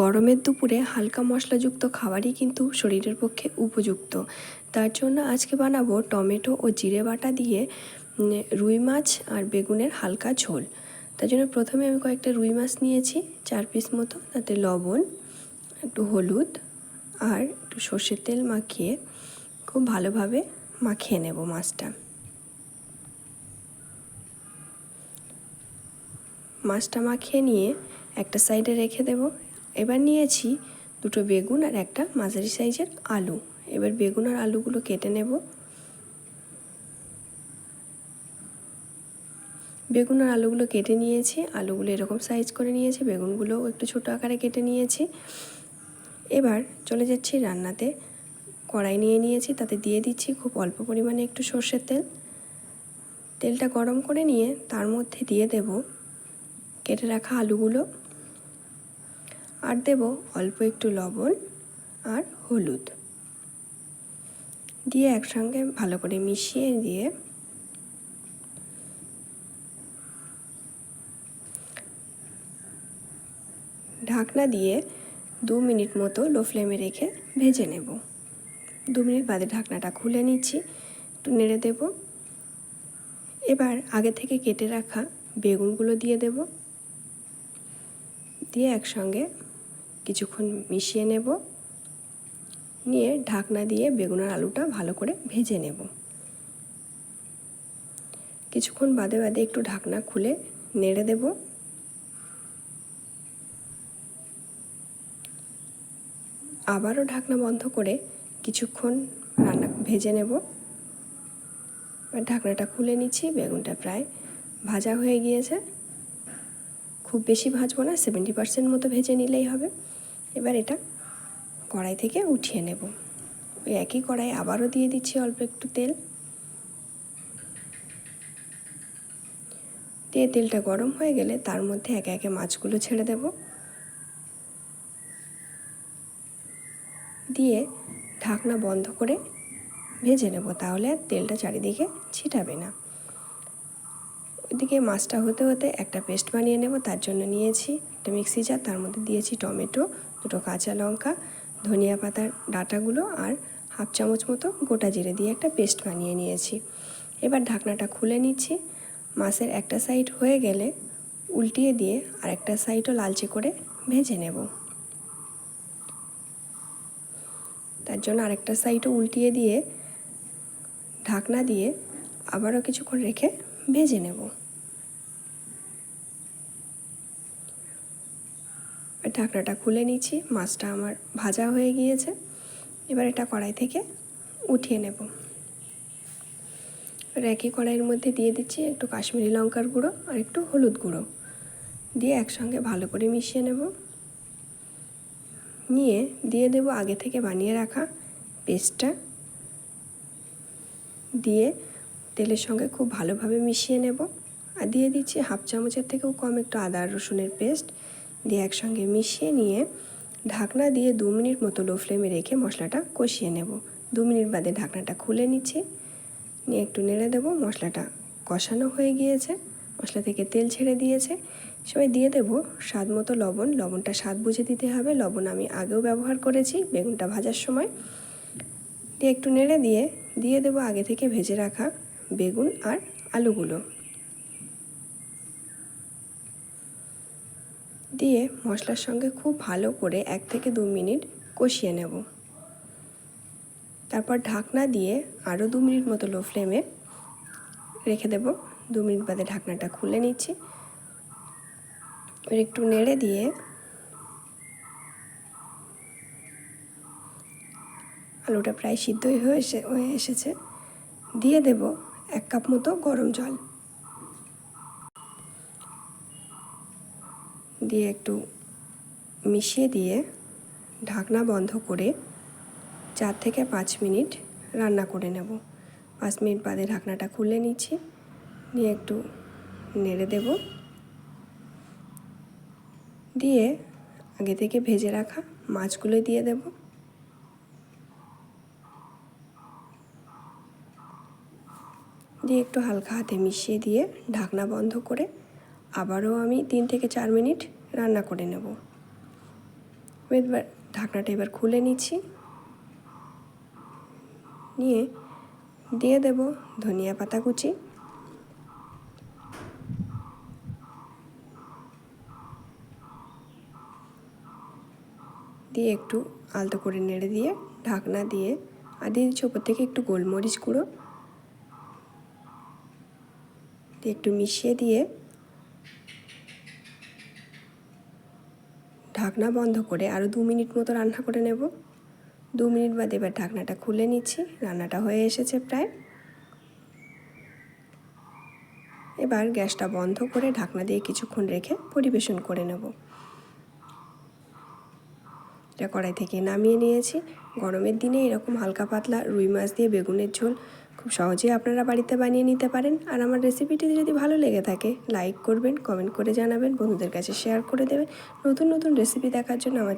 গরমের দুপুরে হালকা মশলাযুক্ত খাবারই কিন্তু শরীরের পক্ষে উপযুক্ত। তার জন্য আজকে বানাবো টমেটো ও জিরে বাটা দিয়ে রুই মাছ আর বেগুনের হালকা ঝোল। তার জন্য প্রথমে আমি কয়েকটা রুই মাছ নিয়েছি, চার পিস মতো, তাতে লবণ, একটু হলুদ আর একটু সর্ষের তেল মাখিয়ে খুব ভালোভাবে মাখিয়ে নেব মাছটা। মাছটা মাখিয়ে নিয়ে একটা সাইডে রেখে দেব। এবার নিয়েছি দুটো বেগুন আর একটা মাঝারি সাইজের আলু। এবার বেগুন আর আলুগুলো কেটে নেব। বেগুন আর আলুগুলো কেটে নিয়েছি। আলুগুলো এরকম সাইজ করে নিয়েছি, বেগুনগুলোও একটু ছোটো আকারে কেটে নিয়েছি। এবার চলে যাচ্ছি রান্নাতে। কড়াই নিয়ে নিয়েছি, তাতে দিয়ে দিচ্ছি খুব অল্প পরিমাণে একটু সর্ষের তেল। তেলটা গরম করে নিয়ে তার মধ্যে দিয়ে দেব কেটে রাখা আলুগুলো। আর দেব অল্প একটু লবণ আর হলুদ। দিয়ে একসঙ্গে ভালো করে মিশিয়ে দিয়ে ঢাকনা দিয়ে দু মিনিট মতো লো ফ্লেমে রেখে ভেজে নেব। দু মিনিট বাদে ঢাকনাটা খুলে নিচ্ছি, একটু নেড়ে দেব। এবার আগে থেকে কেটে রাখা বেগুনগুলো দিয়ে দেব। দিয়ে একসঙ্গে কিছুক্ষণ মিশিয়ে নেব। নিয়ে ঢাকনা দিয়ে বেগুন আর আলুটা ভালো করে ভেজে নেব। কিছুক্ষণ বাদে বাদে একটু ঢাকনা খুলে নেড়ে দেব। আবারও ঢাকনা বন্ধ করে কিছুক্ষণ রান্না ভেজে নেব। ঢাকনাটা খুলে নিচ্ছি, বেগুনটা প্রায় ভাজা হয়ে গিয়েছে। খুব বেশি ভাজবো না সেভেন্টি পার্সেন্ট মতো ভেজে নিলেই হবে। এবার এটা কড়াই থেকে উঠিয়ে নেব। ওই একই কড়াই আবারও দিয়ে দিচ্ছি অল্প একটু তেল। দিয়ে তেলটা গরম হয়ে গেলে তার মধ্যে একে একে মাছগুলো ছেড়ে দেব। দিয়ে ঢাকনা বন্ধ করে ভেজে নেব তাহলে তেলটা চারিদিকে ছিটাবে না। ওইদিকে মাছটা হতে হতে একটা পেস্ট বানিয়ে নেব, তার জন্য নিয়েছি একটা মিক্সি জার, তার মধ্যে দিয়েছি টমেটো দুটো কাঁচা লঙ্কা, ধনিয়া পাতার ডাঁটাগুলো আর হাফ চামচ মতো গোটা জিরে দিয়ে একটা পেস্ট বানিয়ে নিয়েছি। এবার ঢাকনাটা খুলে নিচ্ছি। মাছের একটা সাইড হয়ে গেলে উল্টিয়ে দিয়ে আর একটা সাইডও লালচে করে ভেজে নেব। তার জন্য আরেকটা সাইডও উল্টিয়ে দিয়ে ঢাকনা দিয়ে আবারও কিছুক্ষণ রেখে ভেজে নেব। ঢাকনাটা খুলে নিচ্ছি, মাছটা আমার ভাজা হয়ে গিয়েছে। এবার এটা কড়াই থেকে উঠিয়ে নেব। একই কড়াইয়ের মধ্যে দিয়ে দিচ্ছি একটু কাশ্মীরি লঙ্কার গুঁড়ো আর একটু হলুদ গুঁড়ো। দিয়ে একসঙ্গে ভালো করে মিশিয়ে নেব। নিয়ে দিয়ে দেব আগে থেকে বানিয়ে রাখা পেস্টটা। দিয়ে তেলের সঙ্গে খুব ভালোভাবে মিশিয়ে নেব। আর দিয়ে দিচ্ছি হাফ চামচের থেকেও কম একটু আদা রসুনের পেস্ট। দিয়ে একসঙ্গে মিশিয়ে নিয়ে ঢাকনা দিয়ে দু মিনিট মতো লো ফ্লেমে রেখে মশলাটা কষিয়ে নেব। দু মিনিট বাদে ঢাকনাটা খুলে নিচ্ছি। নিয়ে একটু নেড়ে দেবো, মশলাটা কষানো হয়ে গিয়েছে। মশলা থেকে তেল ছেড়ে দিয়েছে। সবাই দিয়ে দেবো স্বাদ মতো লবণ। লবণটা স্বাদ বুঝে দিতে হবে। লবণ আমি আগেও ব্যবহার করেছি বেগুনটা ভাজার সময়। দিয়ে একটু নেড়ে দিয়ে দিয়ে দেবো আগে থেকে ভেজে রাখা বেগুন আর আলুগুলো। দিয়ে মশলার সঙ্গে খুব ভালো করে এক থেকে দু মিনিট কষিয়ে নেব। তারপর ঢাকনা দিয়ে আরও দু মিনিট মতো লো ফ্লেমে রেখে দেব। দু মিনিট বাদে ঢাকনাটা খুলে নিচ্ছি। একটু নেড়ে দিয়ে আলুটা প্রায় সিদ্ধই হয়ে এসে, হয়ে এসেছে। দিয়ে দেব এক কাপ মতো গরম জল। দিয়ে একটু মিশিয়ে দিয়ে ঢাকনা বন্ধ করে চার থেকে পাঁচ মিনিট রান্না করে নেব। পাঁচ মিনিট বাদে ঢাকনাটা খুলে নিচ্ছি, নিয়ে একটু নেড়ে দেব। দিয়ে আগে থেকে ভেজে রাখা মাছগুলো দিয়ে দেব। দিয়ে একটু হালকা হাতে মিশিয়ে দিয়ে ঢাকনা বন্ধ করে আবারও আমি তিন থেকে চার মিনিট রান্না করে নেব। এবার ঢাকনাটা এবার খুলে নিচ্ছি। নিয়ে দিয়ে দেব ধনিয়া পাতা কুচি। দিয়ে একটু আলতো করে নেড়ে দিয়ে ঢাকনা দিয়ে আর দিয়ে দিচ্ছি ওপর থেকে একটু গোলমরিচ গুঁড়ো। দিয়ে একটু মিশিয়ে দিয়ে ঢাকনা বন্ধ করে আরও দু মিনিট মতো রান্না করে নেব। দু মিনিট বাদে এবার ঢাকনাটা খুলে নিচ্ছি, রান্নাটা হয়ে এসেছে প্রায়। এবার গ্যাসটা বন্ধ করে ঢাকনা দিয়ে কিছুক্ষণ রেখে পরিবেশন করে নেব। এটা কড়াই থেকে নামিয়ে নিয়েছি। গরমের দিনে এরকম হালকা পাতলা রুই মাছ দিয়ে বেগুনের ঝোল খুব সহজেই আপনারা বাড়িতে বানিয়ে নিতে পারেন। আর আমার রেসিপিটি যদি ভালো লেগে থাকে, লাইক করবেন, কমেন্ট করে জানাবেন, বন্ধুদের কাছে শেয়ার করে দেবেন। নতুন নতুন রেসিপি দেখার জন্য আমার